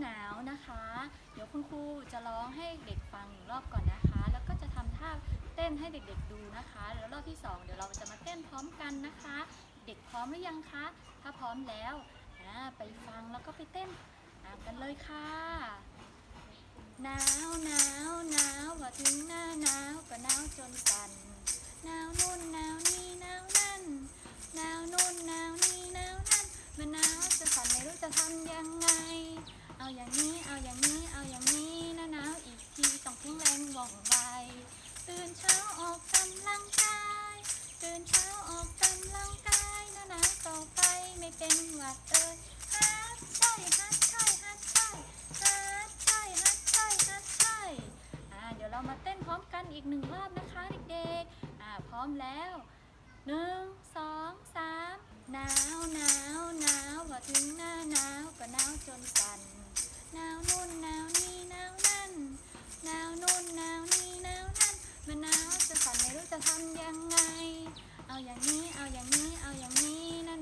หนาวนะคะ เดี๋ยวคุณครูจะร้องให้เด็กฟังหนึ่งรอบก่อนนะคะ แล้วก็จะทำท่าเต้นให้เด็กๆดูนะคะ แล้วรอบที่สองเดี๋ยวเราจะมาเต้นพร้อมกันนะคะ เด็กพร้อมหรือยังคะ ถ้าพร้อมแล้วอ่าไปฟังแล้วก็ไปเต้นอ่ากันเลยค่ะหนาวหนาวหนาวพอถึงหน้าหนาวก็หนาวจนสั่นหนาวนู่นหนาวนี่หนาวนั่นหนาวนู่นหนาวนี่หนาวนั่นมันหนาวจนสั่นไม่รู้จะทำยังไง เอาอย่างนี้เอาอย่างนี้เอาอย่างนี้หน้าหนาวอีกทีต้องแข็งแรงว่องไวตื่นเช้าออกกำลังกายตื่นเช้าออกกำลังกายหน้าหนาวต่อไปไม่เป็นหวัดเอ้ยฮัดใช่ฮัดใช่ฮัดใช่ฮัดใช่ฮัดใช่ฮัดใช่อ่าเดี๋ยวเรามาเต้นพร้อมกันอีกหนึ่งรอบนะคะเด็กๆอ่าพร้อมแล้วหนึ่งสองสามหนาวหนาวหนาวพอถึงหน้าหนาวก็หนาวจนสั่น หนาวนู่นหนาวนี่หนาวนั่นหนาวนู่นหนาวนี่หนาวนั่นมันหนาวจะสั่นไม่รู้จะทำยังไง เอาอย่างนี้เอาอย่างนี้เอาอย่างนี้นั่น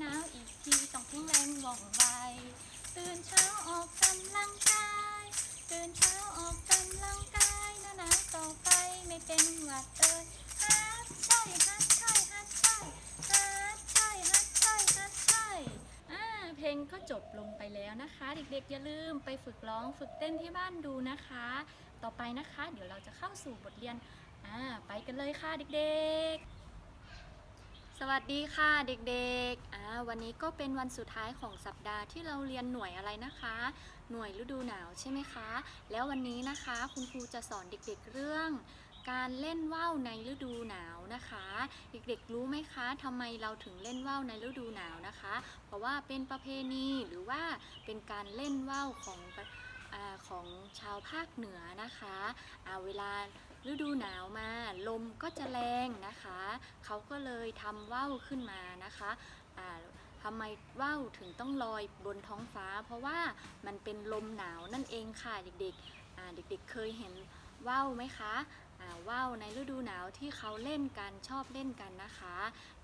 ไปฝึกร้องฝึกเต้นที่บ้านดูนะคะ ต่อไปนะคะ เดี๋ยวเราจะเข้าสู่บทเรียนอ่าไปกันเลยค่ะเด็กๆ สวัสดีค่ะเด็กๆอ่าวันนี้ก็เป็นวันสุดท้ายของสัปดาห์ที่เราเรียนหน่วยอะไรนะคะ หน่วยฤดูหนาวใช่ไหมคะ แล้ววันนี้นะคะคุณครูจะสอนเด็กๆเรื่องการเล่นว่าวในฤดูหนาวนะคะ เด็กๆรู้ไหมคะทำไมเราถึงเล่นว่าวในฤดูหนาวนะคะ เพราะว่าเป็นประเพณีหรือว่าเป็นการเล่นว่าวของประ ของชาวภาคเหนือนะคะอ่าเวลาฤดูหนาวมาลมก็จะแรงนะคะ เขาก็เลยทำว่าวขึ้นมานะคะอ่าทำไมว่าวถึงต้องลอยบนท้องฟ้า เพราะว่ามันเป็นลมหนาวนั่นเองค่ะเด็กๆเด็กๆเคยเห็น ว่าวไหมคะอ่าว่าวในฤดูหนาวที่เขาเล่นกันชอบเล่นกันนะคะ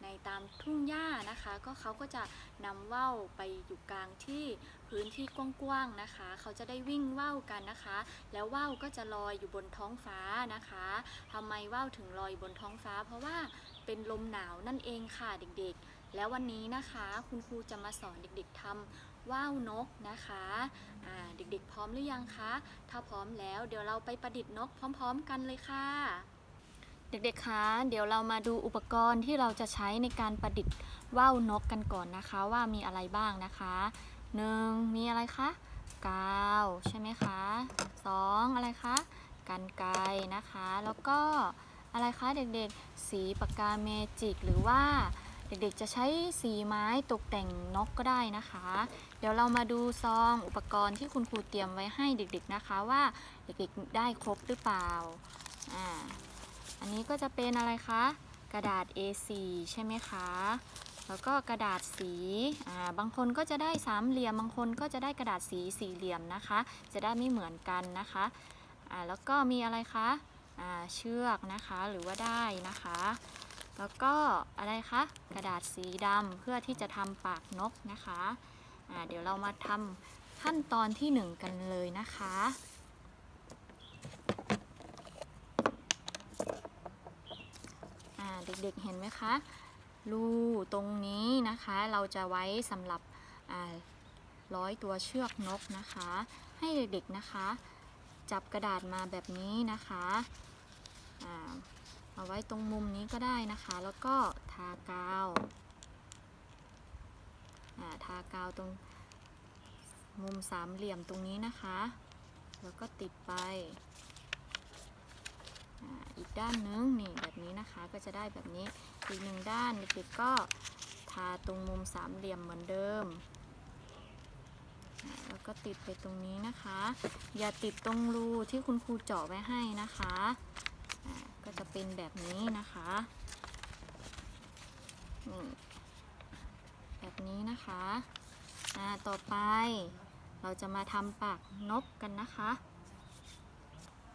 ในตามทุ่งหญ้านะคะ ก็เขาก็จะนำว่าวไปอยู่กลางที่พื้นที่กว้างๆนะคะ เขาจะได้วิ่งว่าวกันนะคะ แล้วว่าวก็จะลอยอยู่บนท้องฟ้านะคะทำไมว่าวถึงลอยบนท้องฟ้า เพราะว่าเป็นลมหนาวนั่นเองค่ะเด็กๆ แล้ววันนี้นะคะ คุณครูจะมาสอนเด็กๆทำ ว่าวนกนะคะเด็กๆพร้อมหรือยังคะ ถ้าพร้อมแล้วเดี๋ยวเราไปประดิษฐ์นกพร้อม ๆ กันเลยค่ะ เด็กๆคะเดี๋ยวเรามาดูอุปกรณ์ที่เราจะใช้ในการประดิษฐ์ว่าวนกกันก่อนนะคะว่ามีอะไรบ้างนะคะหนึ่งมีอะไรคะกาวใช่ไหมคะสองอะไรคะกันไกนะคะ แล้วก็อะไรคะเด็กๆ สีปากกาเมจิกหรือว่าเด็กๆจะใช้สีไม้ตกแต่งนกก็ได้นะคะ เดี๋ยวเรามาดูซองอุปกรณ์ที่คุณครูเตรียมไว้ให้เด็กๆนะคะว่าเด็กๆได้ครบหรือเปล่าอ่าอันนี้ก็จะเป็นอะไรคะ กระดาษ A4 ใช่ไหมคะ แล้วก็กระดาษสีอ่าบางคนก็จะได้สามเหลี่ยมบางคนก็จะได้กระดาษสีสี่เหลี่ยมนะคะ จะได้ไม่เหมือนกันนะคะอ่าแล้วก็มีอะไรคะอ่าเชือกนะคะหรือว่าได้นะคะแล้วก็อะไรคะกระดาษสีดำเพื่อที่จะทำปากนกนะคะ เดี๋ยวเรามาทำขั้นตอนที่หนึ่งกันเลยนะคะ เด็กๆเห็นไหมคะรูตรงนี้นะคะเราจะไว้สำหรับร้อยตัวเชือกนกนะคะ ให้เด็กๆนะคะ จับกระดาษมาแบบนี้นะคะเอาไว้ตรงมุมนี้ก็ได้นะคะ แล้วก็ทากาว ทากาวตรงมุมสามเหลี่ยมตรงนี้นะคะ แล้วก็ติดไปอีกด้านนึงนี่แบบนี้นะคะก็จะได้แบบนี้อีกหนึ่งด้านเด็กๆก็ทาตรงมุมสามเหลี่ยมเหมือนเดิม แล้วก็ติดไปตรงนี้นะคะ อย่าติดตรงรูที่คุณครูเจาะไว้ให้นะคะก็จะเป็นแบบนี้นะคะนี่ นะคะอ่าต่อไปเราจะมาทำปากนกกันนะคะ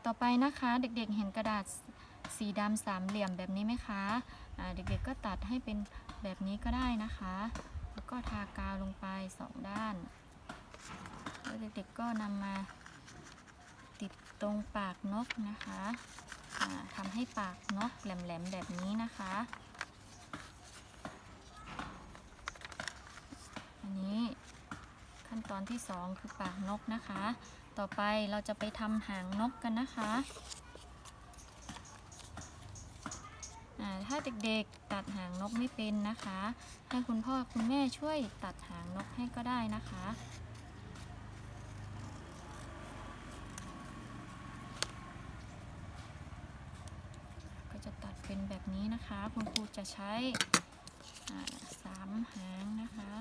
ต่อไปนะคะเด็กๆเห็นกระดาษสีดำสามเหลี่ยมแบบนี้ไหมคะอ่าเด็กๆก็ตัดให้เป็นแบบนี้ก็ได้นะคะ แล้วก็ทากาวลงไปสองด้านแล้วเด็กๆก็นำมาติดตรงปากนกนะคะทำให้ปากนกแหลมๆแบบนี้นะคะ อันนี้ ขั้นตอนที่สองคือปากนกนะคะ ต่อไปเราจะไปทำหางนกกันนะคะถ้าเด็กๆตัดหางนกไม่เป็นนะคะ ให้คุณพ่อคุณแม่ช่วยตัดหางนกให้ก็ได้นะคะก็จะตัดเป็นแบบนี้นะคะ คุณครูจะใช้สามหางนะคะ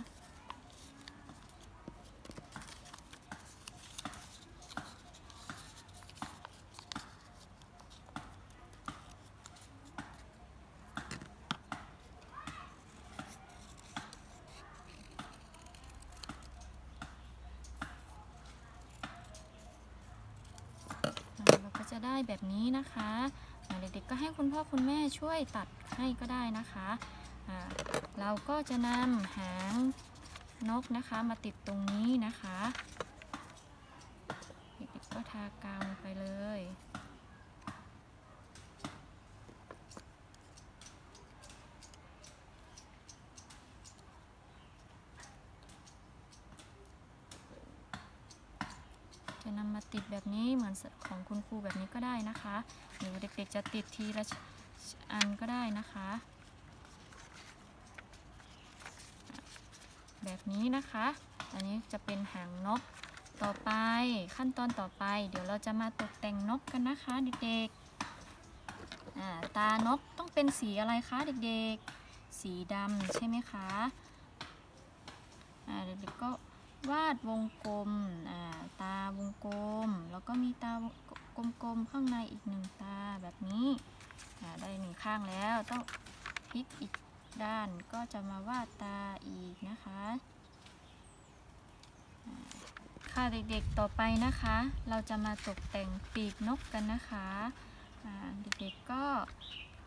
อ่าเราก็จะได้ แบบนี้นะคะเด็กๆก็ให้คุณพ่อคุณแม่ช่วยตัดให้ก็ได้นะคะเราก็จะนำหางนกนะคะมาติดตรงนี้นะคะ เด็กๆก็ทากาวไปเลย จะนำมาติดแบบนี้เหมือนของคุณครูแบบนี้ก็ได้นะคะ หรือเด็กๆจะติดทีละอันก็ได้นะคะ แบบนี้นะคะ อันนี้จะเป็นหางนกต่อไปขั้นตอนต่อไป เดี๋ยวเราจะมาตกแต่งนกกันนะคะเด็กๆอ่าตานกต้องเป็นสีอะไรคะเด็กๆ สีดำใช่ไหมคะเด็กๆก็ วาดวงกลมตาวงกลม แล้วก็มีตากลมๆข้างในอีกหนึ่งตาแบบนี้ได้หนึ่งข้างแล้วต้องพลิกอีกด้านก็จะมาวาดตาอีกนะคะ ค่ะเด็กๆต่อไปนะคะ เราจะมาตกแต่งปีกนกกันนะคะเด็กๆก็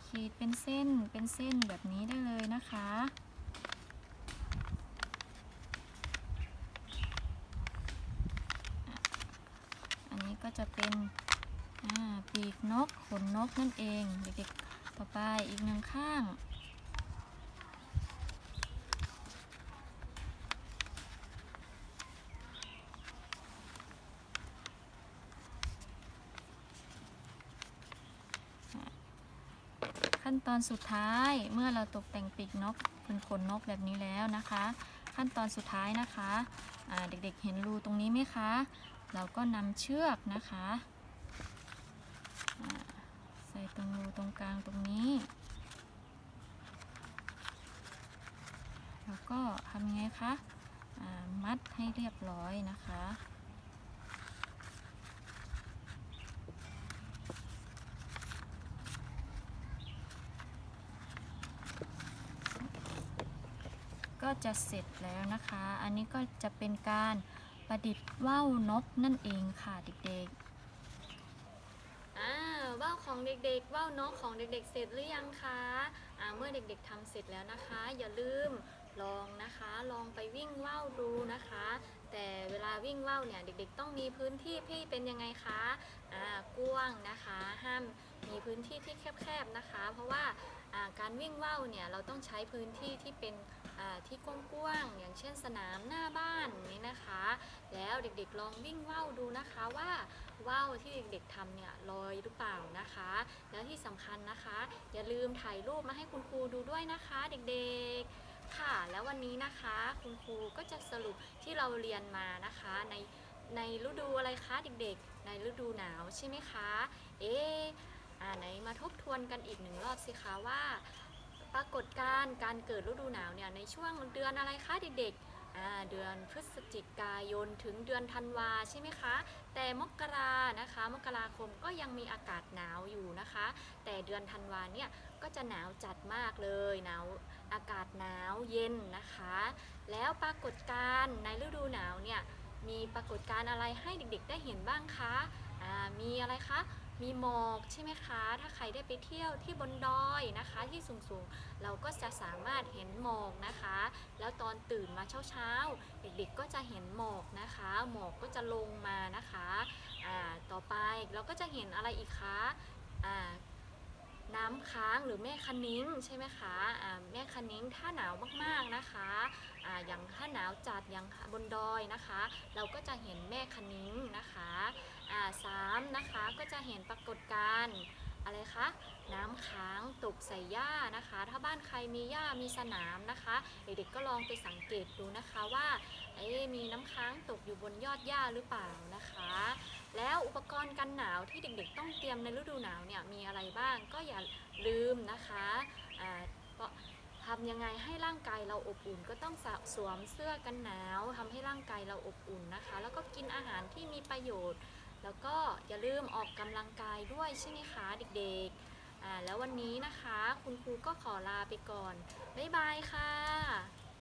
ขีดเป็นเส้นเป็นเส้นแบบนี้ได้เลยนะคะ อันนี้ก็ จะเป็นปีกนกขนนกนั่นเองเด็กๆต่อไปอีกหนึ่งข้างขั้นตอนสุดท้ายเมื่อเราตกแต่งปีกนกเป็นขนนกแบบนี้แล้วนะคะ ขั้นตอนสุดท้ายนะคะเด็กๆเห็นรูตรงนี้ไหมคะ เราก็นำเชือกนะคะใส่ตรงรูตรงกลางตรงนี้ แล้วก็ทำยังไงคะมัดให้เรียบร้อยนะคะก็จะเสร็จแล้วนะคะ อันนี้ก็จะเป็นการ ประดิษฐ์ว่าวนกนั่นเองค่ะเด็กๆอ่าว่าวของเด็กๆ ว่าวนกของเด็กๆ เสร็จหรือยังคะอ่าเมื่อเด็กๆทำเสร็จแล้วนะคะ อย่าลืมลองนะคะ ลองไปวิ่งว่าวดูนะคะ แต่เวลาวิ่งว่าวเนี่ยเด็กๆ ต้องมีพื้นที่ที่เป็นยังไงคะอ่ากว้างนะคะ ห้ามมีพื้นที่ที่แคบๆนะคะ เพราะว่าการวิ่งว่าวเนี่ยเราต้องใช้พื้นที่ที่เป็น ที่กว้างๆอย่างเช่นสนามหน้าบ้านนี้นะคะ แล้วเด็กๆลองวิ่งว่าวดูนะคะว่าว่าวที่เด็กๆทำเนี่ยลอยหรือเปล่านะคะ แล้วที่สำคัญนะคะ อย่าลืมถ่ายรูปมาให้คุณครูดูด้วยนะคะเด็กๆค่ะ แล้ววันนี้นะคะคุณครูก็จะสรุปที่เราเรียนมานะคะในในฤดูอะไรคะเด็กๆ ในฤดูหนาวใช่ไหมคะ เอ๊ะอ่าไหนมาทบทวนกันอีกหนึ่งรอบสิคะว่า ปรากฏการณ์การเกิดฤดูหนาวเนี่ยในช่วงเดือนอะไรคะเด็กๆเดือนพฤศจิกายนถึงเดือนธันวาใช่ไหมคะ แต่มกรานะคะ มกราคมก็ยังมีอากาศหนาวอยู่นะคะ แต่เดือนธันวาเนี่ยก็จะหนาวจัดมากเลยหนาวอากาศหนาวเย็นนะคะ แล้วปรากฏการณ์ในฤดูหนาวเนี่ยมีปรากฏการณ์อะไรให้เด็กๆ ได้เห็นบ้างคะมีอะไรคะ มีหมอกใช่ไหมคะ ถ้าใครได้ไปเที่ยวที่บนดอยนะคะ ที่สูงๆ เราก็จะสามารถเห็นหมอกนะคะ แล้วตอนตื่นมาเช้าๆ เด็กๆ ก็จะเห็นหมอกนะคะ หมอกก็จะลงมานะคะ ต่อไปเราก็จะเห็นอะไรอีกคะ น้ำค้างหรือแม่คะนิ้งใช่ไหมคะอ่าแม่คะนิ้งถ้าหนาวมากๆนะคะอ่าอย่างถ้าหนาวจัดอย่างบนดอยนะคะ เราก็จะเห็นแม่คะนิ้งนะคะอ่าสามนะคะก็จะเห็นปรากฏการณ์อะไรคะน้ำค้างตกใส่หญ้านะคะ ถ้าบ้านใครมีหญ้ามีสนามนะคะ เด็กๆก็ลองไปสังเกตดูนะคะว่าเอ๊มีน้ำค้างตกอยู่บนยอดหญ้าหรือเปล่านะคะ แล้วอุปกรณ์กันหนาวที่เด็กๆ ต้องเตรียมในฤดูหนาวเนี่ยมีอะไรบ้างก็อย่าลืมนะคะทำยังไงให้ร่างกายเราอบอุ่นก็ต้องสวมเสื้อกันหนาวทำให้ร่างกายเราอบอุ่นนะคะ แล้วก็กินอาหารที่มีประโยชน์ แล้วก็อย่าลืมออกกำลังกายด้วยใช่ไหมคะเด็กๆแล้ววันนี้นะคะ คุณครูก็ขอลาไปก่อน บ๊ายบายค่ะ